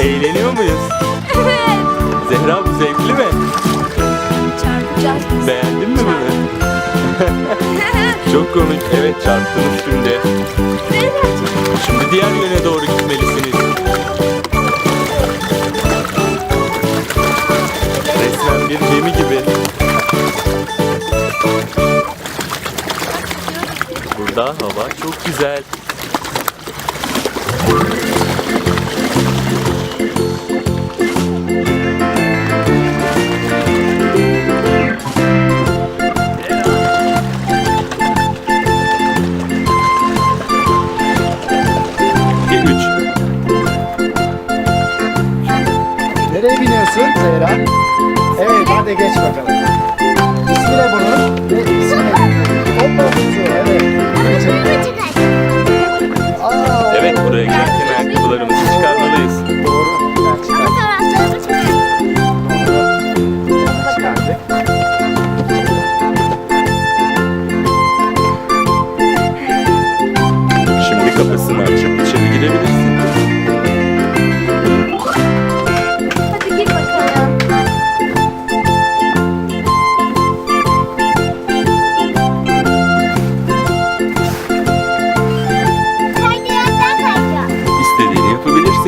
Eğleniyor muyuz? Evet. Zehra bu zevkli mi? Çarpacağız. Beğendin mi bunu? Çok komik. Evet çarptınız şimdi. Şimdi diğer yöne doğru gitmelisiniz. Resmen bir gemi gibi. Burada hava çok güzel. Zehra? Evet hadi geç bakalım. İsmi ne bunun? Ne ismi? Hoppa kutu. Evet. Geçelim. Aa, Evet buraya gelirken ayakkabılarımızı çıkarmalıyız. Doğru. Ben çıkardım. Çıkardık. Şimdi kapısını açıp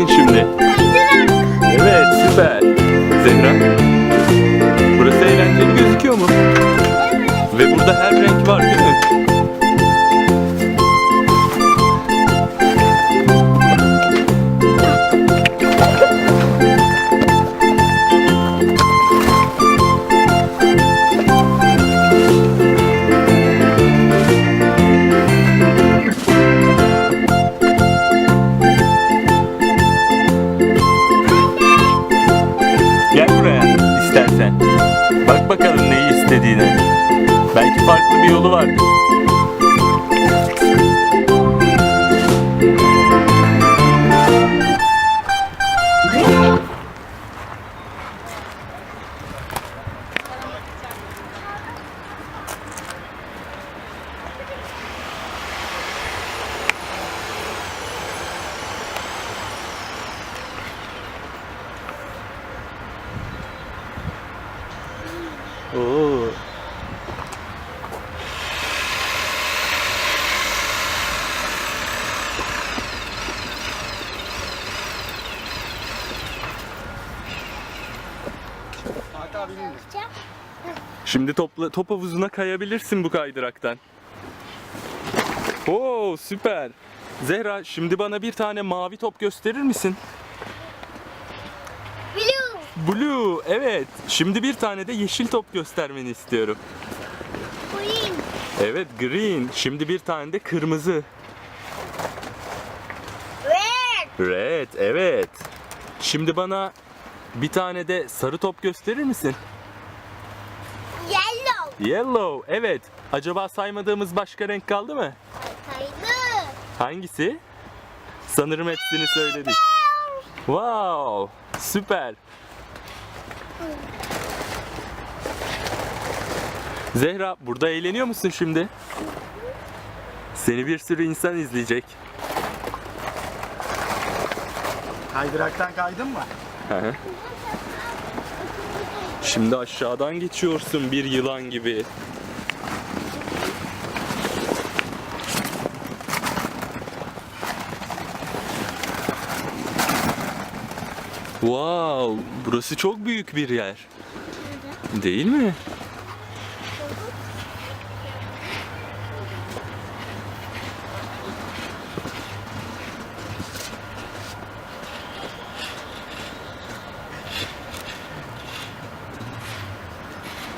sentimento. Oo. Şimdi topla, top havuzuna kayabilirsin bu kaydıraktan. Oo süper. Zehra şimdi bana bir tane mavi top gösterir misin? Blue. Evet. Şimdi bir tane de yeşil top göstermeni istiyorum. Green. Evet green. Şimdi bir tane de kırmızı. Red. Red evet. Şimdi bana bir tane de sarı top gösterir misin? Yellow. Yellow evet. Acaba saymadığımız başka renk kaldı mı? Kaydı. Hangisi? Sanırım hepsini söyledik. Wow süper. Zehra burada eğleniyor musun şimdi? Seni bir sürü insan izleyecek. Kaydıraktan kaydın mı? Şimdi aşağıdan geçiyorsun bir yılan gibi. Wow, burası çok büyük bir yer. Değil mi?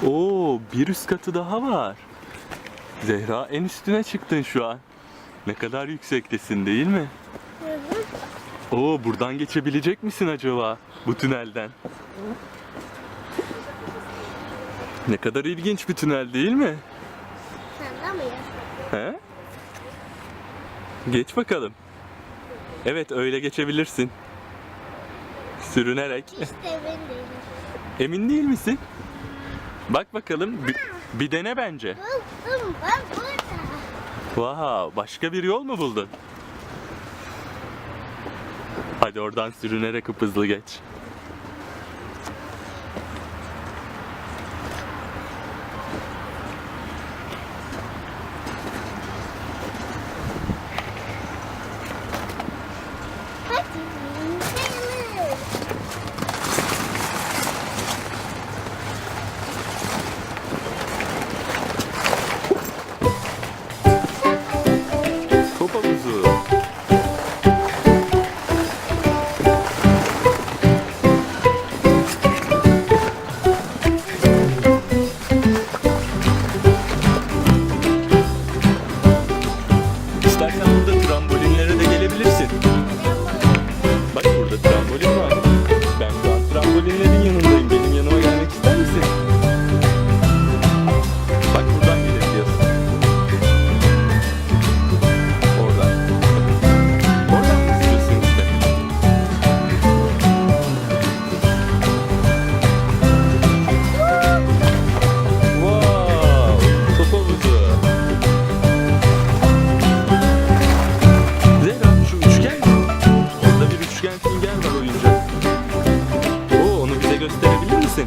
Oo, bir üst katı daha var. Zehra en üstüne çıktın şu an. Ne kadar yüksektesin değil mi? Oo, buradan geçebilecek misin acaba bu tünelden? Ne kadar ilginç bir tünel değil mi? Sen de mi? He? Geç bakalım. Evet öyle geçebilirsin. Sürünerek. İşte ben değilim. Emin değil misin? Bak bakalım bir, bir dene bence. Buldum ben burada. Wow, başka bir yol mu buldun? Hadi oradan sürünerek hızlı geç. engel var oyuncak. Oo onu bize gösterebilir misin?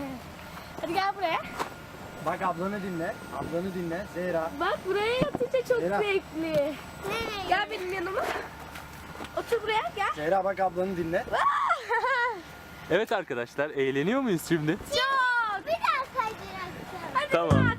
Hadi gel buraya. Bak ablanı dinle. Ablanı dinle. Zehra. Bak buraya yatınca çok Zehra. zevkli. Gel benim yanıma. Otur buraya gel. Zehra bak ablanı dinle. Evet arkadaşlar eğleniyor muyuz şimdi? Çok. Biraz kaydıraksın. Hadi Tamam.